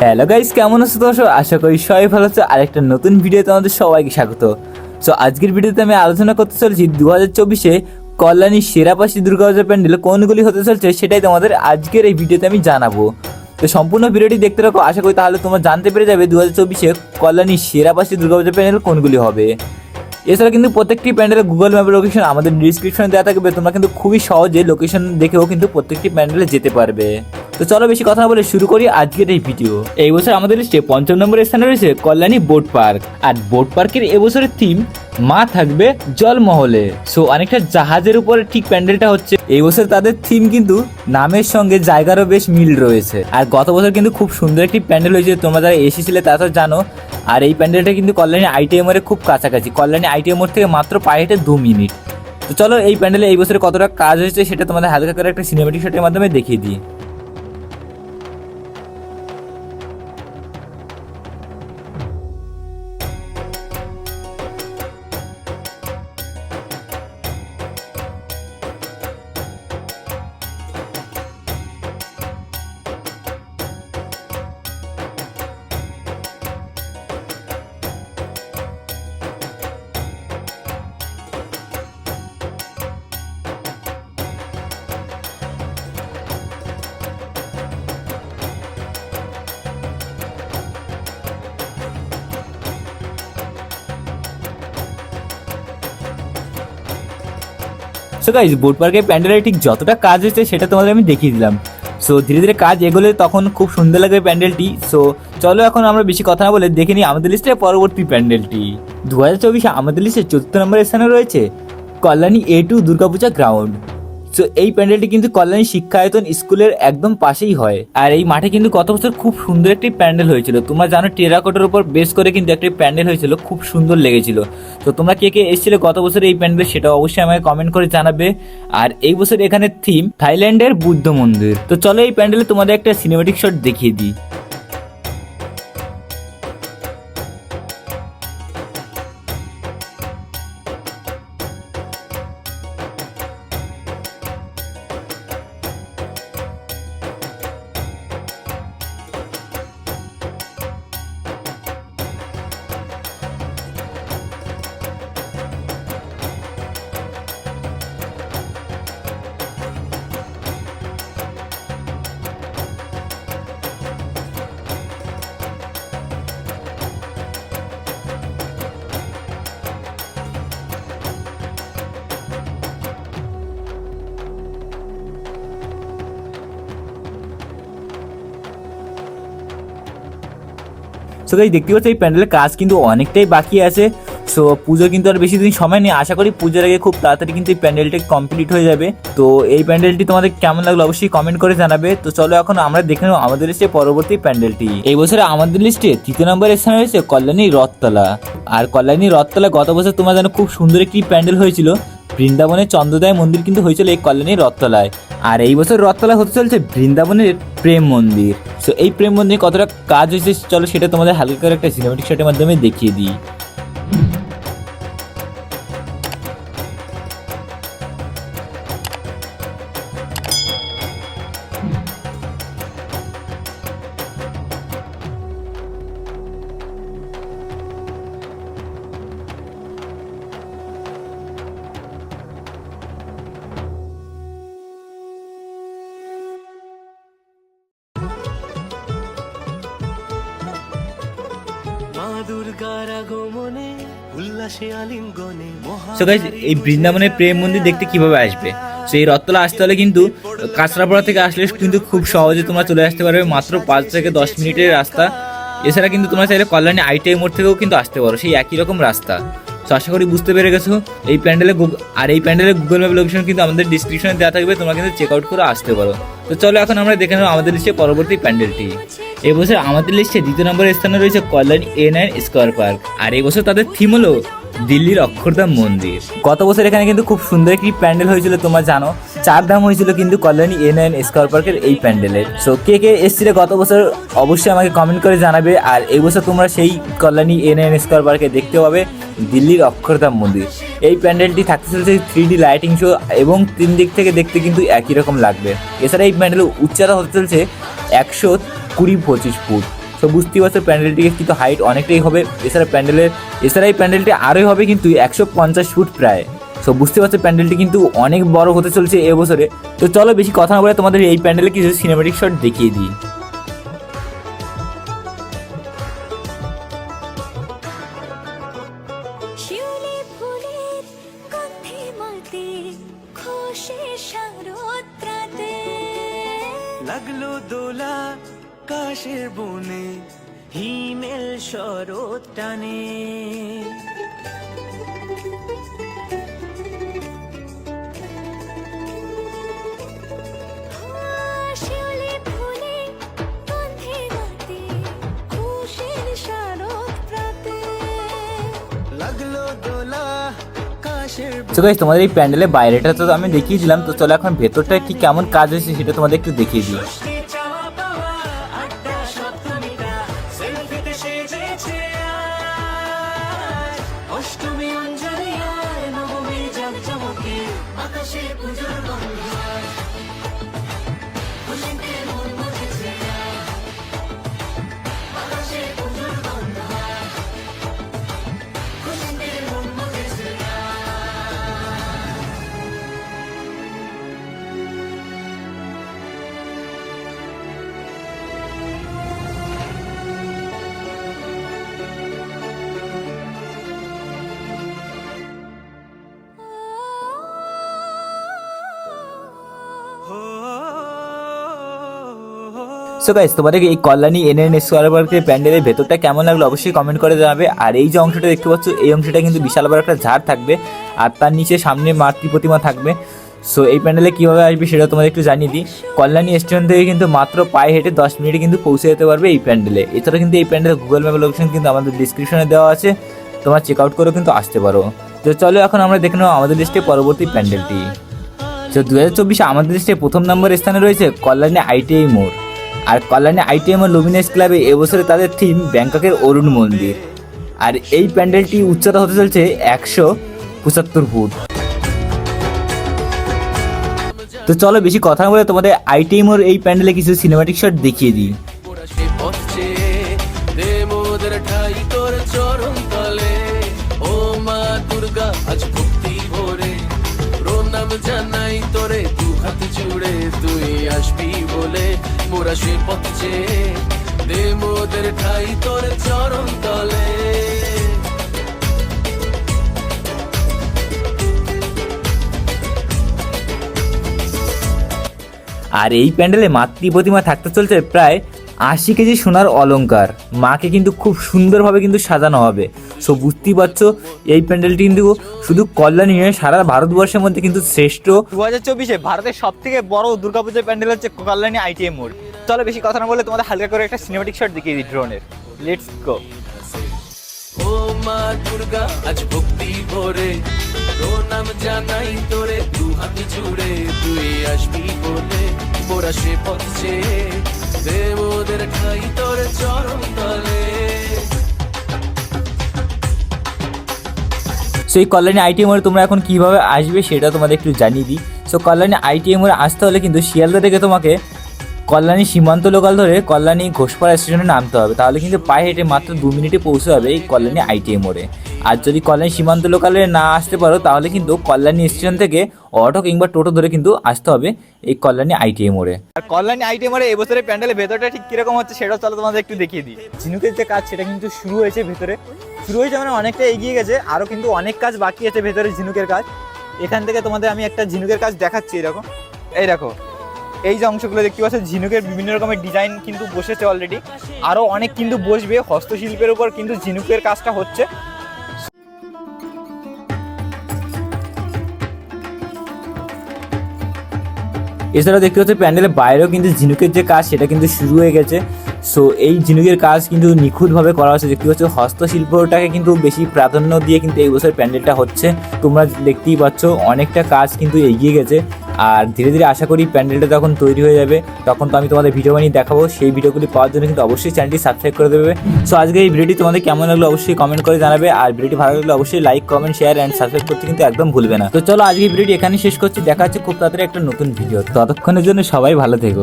Hello guys কেমন আছো তো আশা করি সবাই ভালো আছো। আর একটা নতুন ভিডিও তোমাদের সবাইকে স্বাগত। সো আজকের ভিডিওতে আমি আলোচনা করতে চলেছি দু হাজার চব্বিশে কল্যাণী সেরাপাশি দুর্গাপূজা প্যান্ডেল কোনগুলি হতে চলছে সেটাই তোমাদের আজকের এই ভিডিওতে আমি জানাব। তো সম্পূর্ণ ভিডিওটি দেখতে রাখো আশা করি তাহলে তোমরা জানতে পেরে যাবে দু হাজার চব্বিশে কল্যাণী সেরাপাশি দুর্গাপূজা প্যান্ডেল কোনগুলি হবে। এছাড়া কিন্তু প্রত্যেকটি প্যান্ডেলে গুগল ম্যাপের লোকেশন আমাদের ডিসক্রিপশনে দেওয়া থাকবে। তোমরা কিন্তু খুবই সহজে লোকেশন দেখেও কিন্তু প্রত্যেকটি প্যান্ডেলে যেতে পারবে। তো চলো বেশি কথা বলে শুরু করি আজকের এই ভিডিও এই বছর আমাদের লিস্টে পঞ্চম নম্বর স্থানে রয়েছে কল্যাণী বোট পার্ক আর বোট পার্কের এবছরের থিম মা থাকবে জলমহলে। সো অনেকটা জাহাজের উপরে ঠিক প্যান্ডেলটা হচ্ছে। এই বছর তাদের থিম কিন্তু নামের সঙ্গে জায়গারও বেশ মিল রয়েছে। আর গত বছর কিন্তু খুব সুন্দর একটি প্যান্ডেল হয়েছে, তোমরা যারা এসেছিলে তা তো জানো। আর এই প্যান্ডেলটা কিন্তু কল্যাণী আইটিএম এর খুব কাছাকাছি। কল্যাণী আইটিএম থেকে মাত্র পায়ে হেঁটে দু মিনিট। তো চলো, এই প্যান্ডেলে এই বছরে কতটা কাজ হয়েছে সেটা তোমাদের হালকা করে একটা সিনেমেটিক শটের মাধ্যমে দেখিয়ে দিই। সো গাইজ বোট পার্কের প্যান্ডেলের ঠিক যতটা কাজ হয়েছে সেটা তোমাদের আমি দেখিয়ে দিলাম। সো ধীরে ধীরে কাজ এগোলে তখন খুব সুন্দর লাগবে প্যান্ডেলটি সো চলো এখন আমরা বেশি কথা না বলে দেখে নিই আমাদের লিস্টে পরবর্তী প্যান্ডেলটি দু হাজার চব্বিশে আমাদের লিস্টে চতুর্থ নম্বরের স্থানে রয়েছে Kalyani A two Durga Puja ground so এই প্যান্ডেলটি কিন্তু কল্যাণী শিক্ষায়তন স্কুলের একদম পাশেই হয়। আর এই মাঠে কিন্তু গত বছর খুব সুন্দর একটি প্যান্ডেল হয়েছিল। তোমরা জানো টেরাকোটার উপর বেস করে কিন্তু একটি প্যান্ডেল হয়েছিল, খুব সুন্দর লেগেছিল। তো তোমরা কে কে এসেছিলে গত বছর এই প্যান্ডেল সেটা অবশ্যই আমাকে কমেন্ট করে জানাবে। আর এই বছর এখানে থিম থাইল্যান্ডের বুদ্ধ মন্দির। তো চলো এই প্যান্ডেলে তোমাদের একটা সিনেমেটিক শট দেখিয়ে দিই। সো গাইজ দেখতে পাচ্ছ, এই প্যান্ডেলের কাজ কিন্তু অনেকটাই বাকি আছে। সো পুজো কিন্তু আর বেশি দিন সময় নেই। আশা করি পুজোর আগে খুব তাড়াতাড়ি কিন্তু এই প্যান্ডেলটা কমপ্লিট হয়ে যাবে। তো এই প্যান্ডেলটি তোমাদের কেমন লাগল অবশ্যই কমেন্ট করে জানাবে। তো চলো এখন আমরা দেখে নেব আমাদের লিস্টে পরবর্তী প্যান্ডেলটি। এই বছরে আমাদের লিস্টে তৃতীয় নম্বর স্থানে রয়েছে কল্যাণী রথতলা। আর কল্যাণী রথতলা গত বছর তোমরা জানো খুব সুন্দর একটি প্যান্ডেল হয়েছিল। বৃন্দাবনের চন্দ্রদায় মন্দির কিন্তু হয়েছিল এই কল্যাণী রথতলায়। আর এই বছর রথতলা হতে চলছে বৃন্দাবনের প্রেম মন্দির। সো এই প্রেম মন্দিরে কতটা কাজ হয়েছে চলো সেটা তোমাদের হালকা করে একটা সিনেমেটিক শটের মাধ্যমে দেখিয়ে দিই। সো গাইজ এই বৃন্দাবনের প্রেম মন্দির দেখতে কীভাবে আসবে? সো এই রথতলা আসতে হলে কিন্তু কাঁচরাপাড়া থেকে আসলে কিন্তু খুব সহজে তোমরা চলে আসতে পারবে। মাত্র পাঁচ থেকে দশ মিনিটের রাস্তা। এছাড়া কিন্তু তোমরা চাইলে কল্যাণী আইটিআই মোড় থেকেও কিন্তু আসতে পারো। সেই একই রকম রাস্তা। তো আশা করি বুঝতে পেরে গেছো। এই প্যান্ডেলে আর এই প্যান্ডেলের গুগল ম্যাপ লোকেশন কিন্তু আমাদের ডিসক্রিপশনে দেওয়া থাকবে। তোমরা কিন্তু চেক আউট করে আসতে পারো। তো চলো এখন আমরা দেখে নেব আমাদের লিস্টে পরবর্তী প্যান্ডেলটি। এবছর আমাদের লিস্টে দ্বিতীয় নম্বরের স্থানে রয়েছে Kalyani A nine square park আর এবছর তাদের থিম হলো দিল্লির অক্ষরধাম মন্দির। গত বছর এখানে কিন্তু খুব সুন্দর একটি প্যান্ডেল হয়েছিল, তোমরা জানো। চার ধাম হয়েছিল কিন্তু কল্যাণী এ নাইন স্কোয়ার পার্কের এই প্যান্ডেলের সো কে কে এসছিলে গত বছর অবশ্যই আমাকে কমেন্ট করে জানাবে, আর এই বছর তোমরা সেই কল্যাণী এ নাইন স্কোয়ার পার্কে দেখতে পাবে দিল্লির অক্ষরধাম মন্দির। এই প্যান্ডেলটি থাকতে চলেছে থ্রি ডি লাইটিং শো এবং তিন দিক থেকে দেখতে কিন্তু একই রকম লাগবে। এছাড়া এই প্যান্ডেলের উচ্চতা হতে চলছে একশো কুড়ি পঁচিশ ফুট। তো বুঝতেই পারছ প্যান্ডেলটিকে কিন্তু হাইট অনেকটাই হবে। এছাড়া প্যান্ডেলের এছাড়া এই প্যান্ডেলটি আরোই হবে কিন্তু একশো পঞ্চাশ ফুট প্রায়। সো বুঝতে পারছ প্যান্ডেলটি কিন্তু অনেক বড় হতে চলছে এবছরে তো চলো বেশি কথা না বলে তোমাদের এই প্যান্ডেলে কিছু সিনেমেটিক শট দেখিয়ে দিই। লাগল দোলা কাশের বনে হিমেল শরৎ টানে। শিউলি ফুলের গন্ধে মাতে খুশির শারদ্রাতে লাগল দোলা কাশের তো গাইস তোমাদের এই প্যান্ডেলের বাইরেটা তো আমি দেখিয়েছিলাম তো চলো এখন ভেতরটা কি কেমন কাজ হয়েছে সেটা তোমাদের একটু দেখিয়ে দিই। সো গাইস তোমাদের এই কল্যাণী এনএন স্কোয়ার পার্কের প্যান্ডেলের ভেতরটা কেমন লাগল অবশ্যই কমেন্ট করে জানাবে। আর এই যে অংশটা দেখতে পাচ্ছ, এই অংশটা কিন্তু বিশাল বড় একটা ঝাড় থাকবে আর তার নিচে সামনে মাতৃ প্রতিমা থাকবে। সো এই প্যান্ডেলে কীভাবে আসবে সেটা তোমাদের একটু জানিয়ে দিই। কল্যাণী স্টেশন থেকে কিন্তু মাত্র পায়ে হেঁটে দশ মিনিটে কিন্তু পৌঁছে যেতে পারবে এই প্যান্ডেলে। এছাড়া কিন্তু এই প্যান্ডেলের গুগল ম্যাপের লোকেশন কিন্তু আমাদের ডিসক্রিপশনে দেওয়া আছে। তোমার চেক আউট করেও কিন্তু আসতে পারো। তো চলো এখন আমরা দেখে নেব আমাদের লিস্টে পরবর্তী প্যান্ডেলটি। তো দু হাজার চব্বিশে আমাদের লিস্টে প্রথম নম্বর স্থানে রয়েছে কল্যাণী আইটিআই মোড়। আর কল্যাণে আইটিএম ও লুমিনেস ক্লাবে এবছরে তাদের থিম ব্যাংককের অরুণ মন্দির। আর এই প্যান্ডেলটি উচ্চতা হতে চলছে একশো পঁচাত্তর ফুট। তো চলো বেশি কথা বলে তোমাদের আইটিএম ওর এই প্যান্ডেলে কিছু সিনেমাটিক শট দেখিয়ে দিই। সে দে মোদের ঠাই তোর চরণ তলে। আর এই প্যান্ডেলে মাতৃ প্রতিমা থাকতে চলছে প্রায় আশি কেজি সোনার অলঙ্কার মাকে কিন্তু খুব সুন্দরভাবে কিন্তু সাজানো হবে। সো বুঝতেই পারছ এই প্যান্ডেলটি কিন্তু শুধু কল্যাণী নয় সারা ভারতবর্ষের মধ্যে কিন্তু শ্রেষ্ঠ। দু হাজার চব্বিশে ভারতের সব থেকে বড় দুর্গাপূজার প্যান্ডেল হচ্ছে কল্যাণী আইটিএম মোড়। চলো বেশি কথা না বলে তোমাদের হালকা করে একটা সিনেমাটিক শট দেখিয়ে দিই ড্রোনের লেটস গো ও মা দুর্গা আজ ভক্তি ভরে। প্রণাম জানাই তোরে দু হাত জুড়ে তুই আসবি বলে। মোরা সে পথছে দে মোদের ঠাই তোর চরণ তলে। সো এই কল্যাণী আইটিএম এর তোমরা এখন কীভাবে আসবে সেটা তোমাদের একটু জানিয়ে দিই। সো কল্যাণী আইটিএম এর আসতে হলে কিন্তু শিয়ালদা থেকে তোমাকে কল্যাণী সীমান্ত লোকাল ধরে কল্যাণী ঘোষপাড়া স্টেশনে নামতে হবে। তাহলে কিন্তু পায়ে হেঁটে মাত্র দু মিনিটে পৌঁছে যাবে এই কল্যাণী আইটিএম মোড়ে। আর যদি কল্যাণী সীমান্ত লোকালে না আসতে পারো তাহলে কিন্তু কল্যাণী স্টেশন থেকে অটো কিংবা টোটো ধরে কিন্তু আসতে হবে এই কল্যাণী আইটিএম মোড়ে। আর কল্যাণী আইটিএম মোড়ে এবছরের প্যান্ডেলের ভেতরটা ঠিক কীরকম হচ্ছে সেটা চলো তোমাদের একটু দেখিয়ে দিই। ঝিনুকের যে কাজ সেটা কিন্তু শুরু হয়েছে ভেতরে। শুরু হয়েছে মানে অনেকটা এগিয়ে গেছে আরও কিন্তু অনেক কাজ বাকি আছে ভেতরে ঝিনুকের কাজ। এখান থেকে তোমাদের আমি একটা ঝিনুকের কাজ দেখাচ্ছি এরকম। এই দেখো এই যে অংশগুলো দেখতে পাচ্ছ ঝিনুকের বিভিন্ন রকমের ডিজাইন কিন্তু বসেছে অলরেডি আরও অনেক কিন্তু বসবে, হস্তশিল্পের উপর কিন্তু ঝিনুকের কাজটা হচ্ছে। এছাড়া দেখতে পাচ্ছি প্যান্ডেলের বাইরেও কিন্তু ঝিনুকের যে কাজ, সেটা কিন্তু শুরু হয়ে গেছে। সো এই ঝিনুকের কাজ কিন্তু নিখুঁতভাবে করা হচ্ছে। দেখতে পাচ্ছ হস্তশিল্পটাকে কিন্তু বেশি প্রাধান্য দিয়ে কিন্তু এই বছর প্যান্ডেলটা হচ্ছে। তোমরা দেখতেই পাচ্ছ, অনেকটা কাজ কিন্তু এগিয়ে গেছে। আর ধীরে ধীরে আশা করি প্যান্ডেলটা যখন তৈরি হয়ে যাবে, তখন তো আমি তোমাদের ভিডিও বানিয়ে দেখাবো। সেই ভিডিওগুলি পাওয়ার জন্য কিন্তু অবশ্যই চ্যানেলটি সাবস্ক্রাইব করে দেবে। সো আজকে এই ভিডিওটি তোমাদের কেমন লাগল অবশ্যই কমেন্ট করে জানাবে। আর ভিডিওটি ভালো লাগলে অবশ্যই like comment share and subscribe করতে কিন্তু একদম ভুলবে না। তো চলো আজকে ভিডিওটি এখানে শেষ করছি। দেখা হচ্ছে খুব তাড়াতাড়ি একটা নতুন ভিডিও ততক্ষণের জন্য সবাই ভালো থেকো।